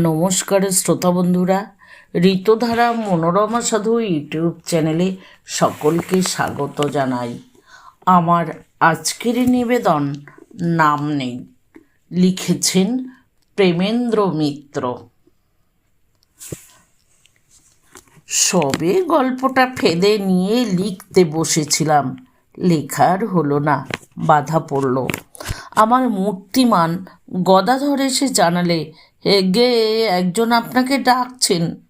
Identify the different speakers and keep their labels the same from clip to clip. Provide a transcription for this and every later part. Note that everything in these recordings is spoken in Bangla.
Speaker 1: নমস্কার শ্রোতা বন্ধুরা, ঋতুধারা মনোরমা সাধু ইউটিউব চ্যানেলে সকলকে স্বাগত জানাই। আমার আজকের নিবেদন নাম নেই, লিখেছেন প্রেমেন্দ্র মিত্র। সবে গল্পটা ফেদে নিয়ে লিখতে বসেছিলাম, লেখার হলো না, বাধা পড়ল। আমার মূর্তিমান গদাধর এসে জানালে গে একজন আপনাকে ডাকছেন।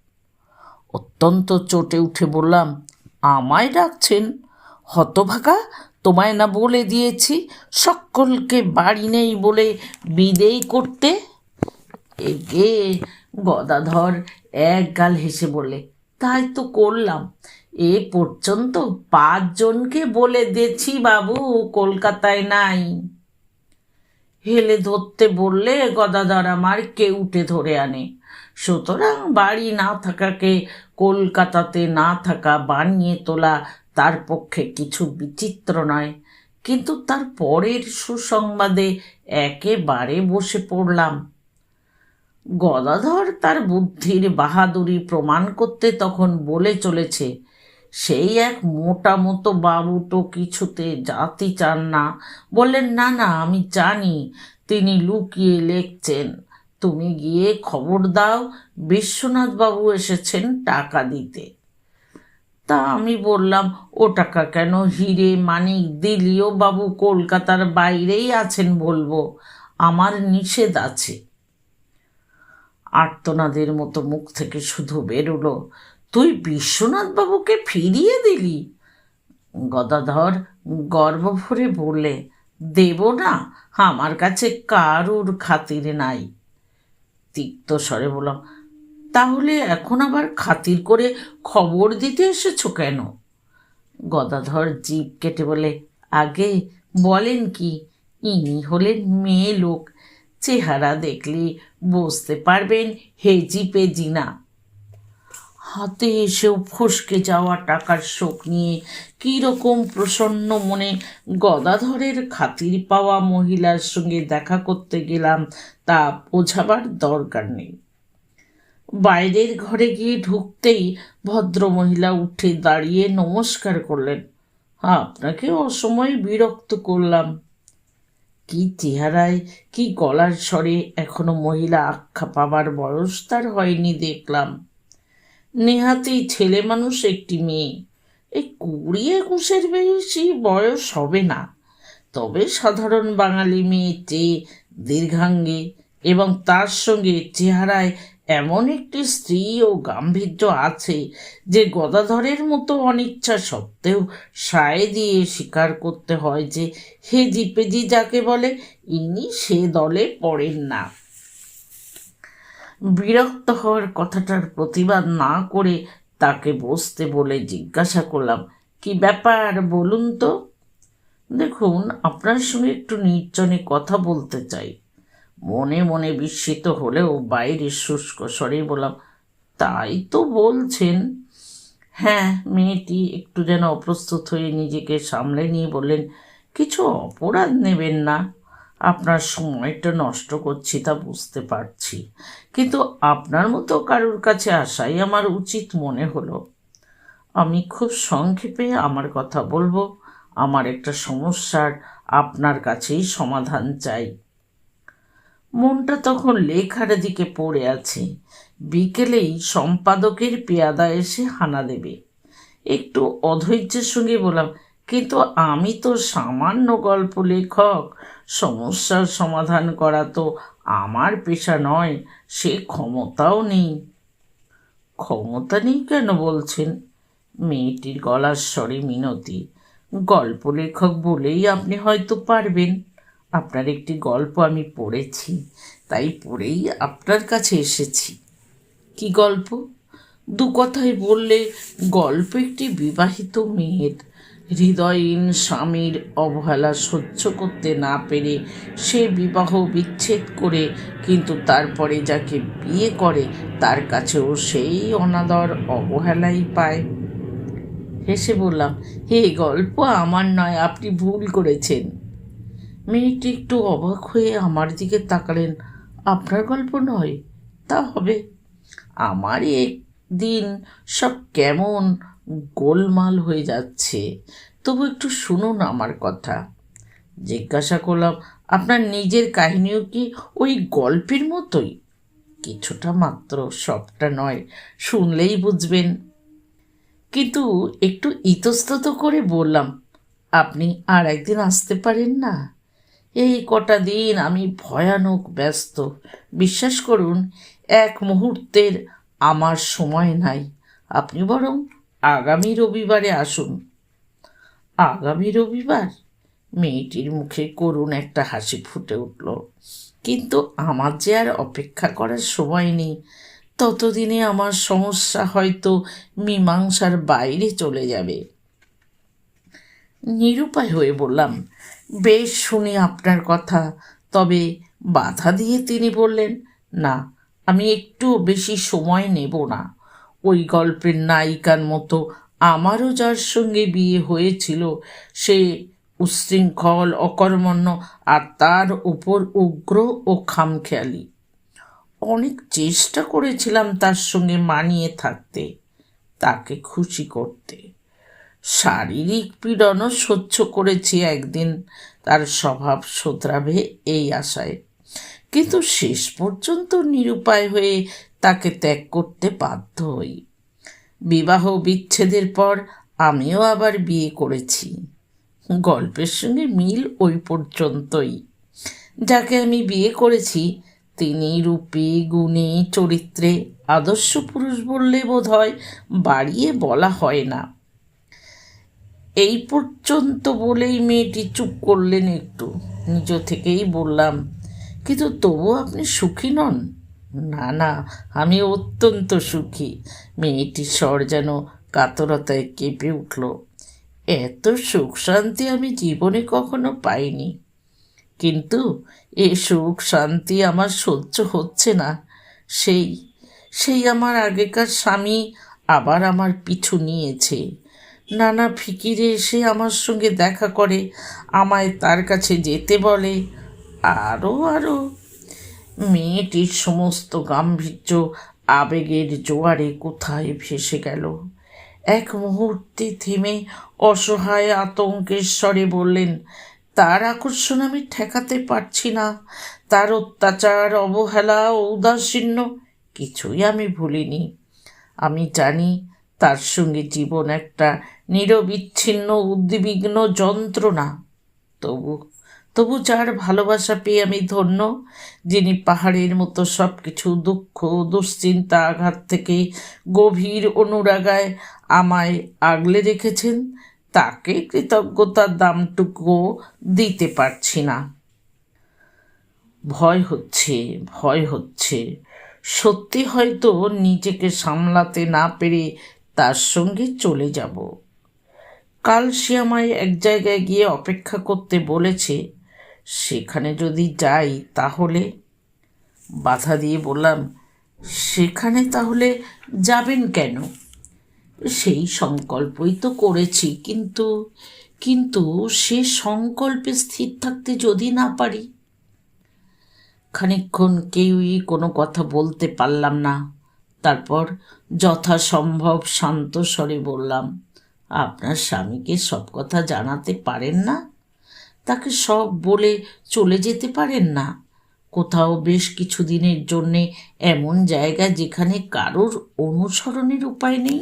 Speaker 1: অত্যন্ত চটে উঠে বললাম, আমায় ডাকছেন? হতভাগা, তোমায় না বলে দিয়েছি, সকলকে বাড়ি নেই বলে বিদেয় করতে? এগে গদাধর এক গাল হেসে বলে তাই তো করলাম। এ পর্যন্ত পাঁচজনকে বলে দিয়েছি বাবু, কলকাতায় নাই। হেলে ধরতে বললে গদাধর আমার কে উঠে ধরে আনে? সুতরাং বাড়ি না থাকাকে, কলকাতাতে না থাকা বানিয়ে তোলা তার পক্ষে কিছু বিচিত্র নয়। কিন্তু তার পরের সুসংবাদে একেবারে বসে পড়লাম। গদাধর তার বুদ্ধির বাহাদুরি প্রমাণ করতে তখন বলে চলেছে সেই এক মোটা মতো বাবু তো কিছুতে জাতি চান না। বললেন, না না, আমি জানি, তিনি লুকিয়ে লেখছেন। তুমি গিয়ে খবর দাও বিশ্বনাথ বাবু এসেছেন টাকা দিতে। তা আমি বললাম, ও টাকা কেন হিরে মানিক দিলিও বাবু কলকাতার বাইরেই আছেন বলব, আমার নিষেধ আছে। আর্তনাদের মতো মুখ থেকে শুধু বেরোলো। তুই বিশ্বনাথ বাবুকে ফিরিয়ে দিলি? গদাধর গর্ব ভরে বললে, দেব না, আমার কাছে কারুর খাতির নাই। তিক্ত স্বরে বললাম, তাহলে এখন আবার খাতির করে খবর দিতে এসেছ কেন? গদাধর জিভ কেটে বলে আগে বলেন কি, ইনি হলেন মেয়ে লোক, চেহারা দেখলে বুঝতে পারবেন হেজি পেজি না। হাতে এসেও ফসকে যাওয়া টাকার শোক নিয়ে কীরকম প্রসন্ন মনে গদাধরের খাতির পাওয়া মহিলার সঙ্গে দেখা করতে গেলাম, তা বোঝাবার দরকার নেই। বাইরের ঘরে গিয়ে ঢুকতেই ভদ্রমহিলা উঠে দাঁড়িয়ে নমস্কার করলেন, আপনাকে অসময়ে বিরক্ত করলাম। কি চেহারায়, কি গলার স্বরে এখনও মহিলা আখ্যা পাবার বয়স তার হয়নি দেখলাম। নেহাতেই ছেলে মানুষ একটি মেয়ে। এই কুড়ি একুশের বেশি বয়স হবে না। তবে সাধারণ বাঙালি মেয়ে চেয়ে দীর্ঘাঙ্গে এবং তার সঙ্গে চেহারায় এমন একটি স্ত্রী ও গাম্ভীর্য আছে যে গদাধরের মতো অনিচ্ছা সত্ত্বেও সায় দিয়ে স্বীকার করতে হয় যে হে পেজি যাকে বলে, ইনি সে দলে পড়েন না। বিরক্ত হওয়ার কথাটার প্রতিবাদ না করে তাকে বসতে বলে জিজ্ঞাসা করলাম, কি ব্যাপার বলুন তো? দেখুন, আপনার সঙ্গে একটু নির্জনে কথা বলতে চাই। মনে মনে বিস্মিত হলেও বাইরে শুষ্ক স্বরে বললাম, তাই তো বলছেন। হ্যাঁ মেয়েটি একটু যেন অপ্রস্তুত হয়ে নিজেকে সামলে নিয়ে বললেন, কিছু অপরাধ নেবেন না। আপনার সময়টা নষ্ট করছি তা বুঝতে পারছি। কিন্তু আপনার মতো কারুর কাছে আসাই আমার উচিত মনে হলো। আমি খুব সংক্ষেপে আমার কথা বলব। আমার একটা সমস্যার আপনার কাছেই সমাধান চাই। মনটা তখন লেখার দিকে পড়ে আছে। বিকেলেই সম্পাদকের পেয়াদা এসে হানা দেবে। একটু অধৈর্যের সঙ্গে বললাম কিন্তু আমি তো সামান্য গল্প লেখক। সমস্যার সমাধান করা তো আমার পেশা নয়, সে ক্ষমতাও নেই। ক্ষমতা নেই কেন বলছেন? মেয়েটির গলার স্বরে মিনতি। গল্প লেখক বলেই আপনি হয়তো পারবেন। আপনার একটি গল্প আমি পড়েছি, তাই পড়েই আপনার কাছে এসেছি। কি গল্প? দু কথায় বললে গল্প একটি বিবাহিত মেয়ের। হৃদয়হীন স্বামীর অবহেলা সহ্য করতে না পেরে সে বিবাহ বিচ্ছেদ করে কিন্তু তারপরে যাকে বিয়ে করে, তার কাছেও সেই অনাদর অবহেলাই পায়। হেসে বললাম, হে গল্প আমার নয়, আপনি ভুল করেছেন। মেয়েটি একটু অবাক হয়ে আমার দিকে তাকালেন। আপনার গল্প নয়, তা হবে। আমার একদিন সব কেমন গোলমাল হয়ে যাচ্ছে। তবু একটু শুনুন আমার কথা। জিজ্ঞাসা করলাম, আপনার নিজের কাহিনীও কি ওই গল্পের মতোই? কিছুটা মাত্র, সবটা নয়, শুনলেই বুঝবেন। কিন্তু একটু ইতস্তত করে বললাম, আপনি আর একদিন আসতে পারেন না? এই কটা দিন আমি ভয়ানক ব্যস্ত। বিশ্বাস করুন, এক মুহূর্তের আমার সময় নাই। আপনি বরং আগামী রবিবারে আসুন। আগামী রবিবার মেয়েটির মুখে করুণ একটা হাসি ফুটে উঠল। কিন্তু আমার যে আর অপেক্ষা করার সময় নেই। ততদিনে আমার সমস্যা হয়তো মীমাংসার বাইরে চলে যাবে। নিরুপায় হয়ে বললাম, বেশ শুনি আপনার কথা। তবে বাধা দিয়ে তিনি বললেন, না, আমি একটু বেশি সময় নেব না। ওই গল্পের নায়িকার মতো আমারও যার সঙ্গে বিয়ে হয়েছিল, সে উশৃঙ্খল, অকর্মণ্য আর তার উপর উগ্র ও খামখেয়ালি। অনেক চেষ্টা করেছিলাম তার সঙ্গে মানিয়ে থাকতে, তাকে খুশি করতে। শারীরিক পীড়নও সহ্য করেছি একদিন, তার স্বভাব শোধরাবে এই আশায়। কিন্তু শেষ পর্যন্ত নিরুপায় হয়ে তাকে ত্যাগ করতে বাধ্য হই। বিবাহ বিচ্ছেদের পর আমিও আবার বিয়ে করেছি। গল্পের সঙ্গে মিল ওই পর্যন্তই। যাকে আমি বিয়ে করেছি, তিনি রূপে, গুণে, চরিত্রে আদর্শ পুরুষ বললে বোধ হয় বাড়িয়ে বলা হয় না। এই পর্যন্ত বলেই মেয়েটি চুপ করলেন একটু। নিজ থেকেই বললাম, কিন্তু তবু আপনি সুখী নন? না না আমি অত্যন্ত সুখী। মেয়েটির স্বর যেন কাতরতায় কেঁপে উঠল। এত সুখ শান্তি আমি জীবনে কখনো পাইনি। কিন্তু এ সুখ শান্তি আমার সহ্য হচ্ছে না। সেই সেই আমার আগেকার স্বামী আবার আমার পিছু নিয়েছে। নানা ফিকিরে এসে আমার সঙ্গে দেখা করে, আমায় তার কাছে যেতে বলে আরও আরও মেয়েটির সমস্ত গাম্ভীর্য আবেগের জোয়ারে কোথায় ভেসে গেল? এক মুহূর্তে থেমে অসহায় আতঙ্কের স্বরে বললেন, তার আকর্ষণ আমি ঠেকাতে পারছি না। তার অত্যাচার, অবহেলা ঔদাসীন্য কিছুই আমি ভুলিনি। আমি জানি তার সঙ্গে জীবন একটা নিরবিচ্ছিন্ন উদ্বিগ্ন যন্ত্রণা। তবু তবু যার ভালোবাসা পেয়ে আমি ধন্য, যিনি পাহাড়ের মতো সব কিছু দুঃখ, দুশ্চিন্তা, আঘাত থেকে গভীর অনুরাগায় আমায় আগলে রেখেছেন, তাকে কৃতজ্ঞতার দামটুকু দিতে পারছি না। ভয় হচ্ছে ভয় হচ্ছে। সত্যি হয়তো নিজেকে সামলাতে না পেরে তার সঙ্গে চলে যাব। কাল সে আমায় এক জায়গায় গিয়ে অপেক্ষা করতে বলেছে সেখানে যদি যাই তাহলে? বাধা দিয়ে বললাম, সেখানে তাহলে যাবেন কেন? সেই সংকল্পই তো করেছি, কিন্তু কিন্তু সে সংকল্পে স্থির থাকতে যদি না পারি? খানিক্ষণ কেউই কোনো কথা বলতে পারলাম না। তারপর যথাসম্ভব শান্ত স্বরে বললাম, আপনার স্বামীকে সব কথা জানাতে পারেন না? তাকে সব বলে চলে যেতে পারেন না। কোথাও বেশ কিছুদিনের জন্যে এমন জায়গা যেখানে কারোর অনুসরণের উপায় নেই।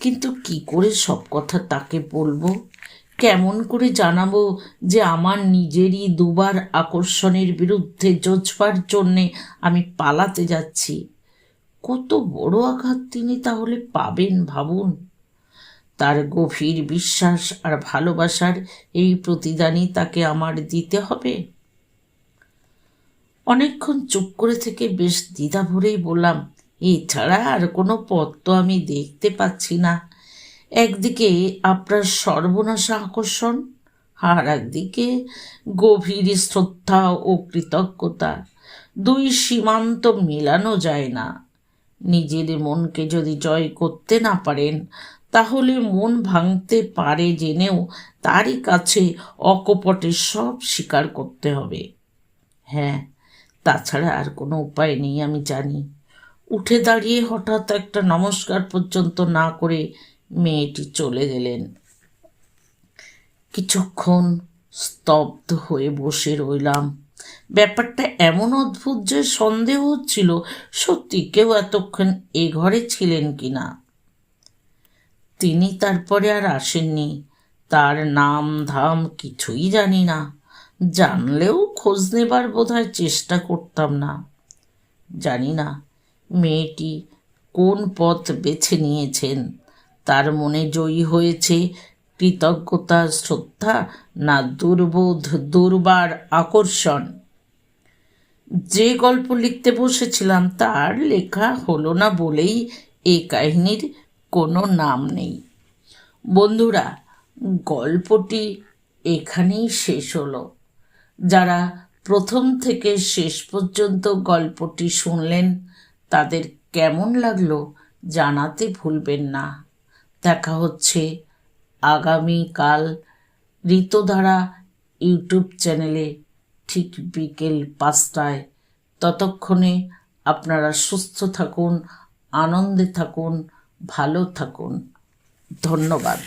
Speaker 1: কিন্তু কি করে সব কথা তাকে বলব? কেমন করে জানাব যে আমার নিজেরই দুবার আকর্ষণের বিরুদ্ধে জোজবার জন্যে আমি পালাতে যাচ্ছি? কত বড় আঘাত তিনি তাহলে পাবেন ভাবুন। তার গভীর বিশ্বাস আর ভালোবাসার এই প্রতিদানই তাকে আমার দিতে হবে। অনেকক্ষণ চুপ করে থেকে বেশ দ্বিধা ভরেই বললাম, এছাড়া আর কোনো পথ তো আমি দেখতে পাচ্ছি না। একদিকে আপনার সর্বনাশা আকর্ষণ, আর একদিকে গভীর শ্রদ্ধা ও কৃতজ্ঞতা। দুই সীমান্ত মেলানো যায় না। নিজের মনকে যদি জয় করতে না পারেন তাহলে মন ভাঙতে পারে জেনেও তারই কাছে অকপটে সব স্বীকার করতে হবে। হ্যাঁ তাছাড়া আর কোনো উপায় নেই আমি জানি। উঠে দাঁড়িয়ে হঠাৎ একটা নমস্কার পর্যন্ত না করে মেয়েটি চলে গেলেন। কিছুক্ষণ স্তব্ধ হয়ে বসে রইলাম। ব্যাপারটা এমন অদ্ভুত যে সন্দেহ হচ্ছিল সত্যি কেউ এতক্ষণ এ ঘরে ছিলেন কি না তিনি তারপরে আর আসেননি। তার নাম ধাম কিছুই জানি না। জানলেও খোঁজ নেবার বোধহয় চেষ্টা করতাম না। জানি না মেয়েটি কোন পথ বেছে নিয়েছেন। তার মনে জয়ী হয়েছে কৃতজ্ঞতা, শ্রদ্ধা না দুর্বোধ, দুর্বার আকর্ষণ? যে গল্প লিখতে বসেছিলাম তার লেখা হলো না বলেই এই কাহিনীর কোনো নাম নেই। বন্ধুরা, গল্পটি এখানেই শেষ হলো। যারা প্রথম থেকে শেষ পর্যন্ত গল্পটি শুনলেন, তাদের কেমন লাগল জানাতে ভুলবেন না। দেখা হচ্ছে আগামীকাল ঋতুধারা ইউটিউব চ্যানেলে ঠিক বিকেল পাঁচটায়। ততক্ষণে আপনারা সুস্থ থাকুন, আনন্দে থাকুন ভালো থাকুন। ধন্যবাদ।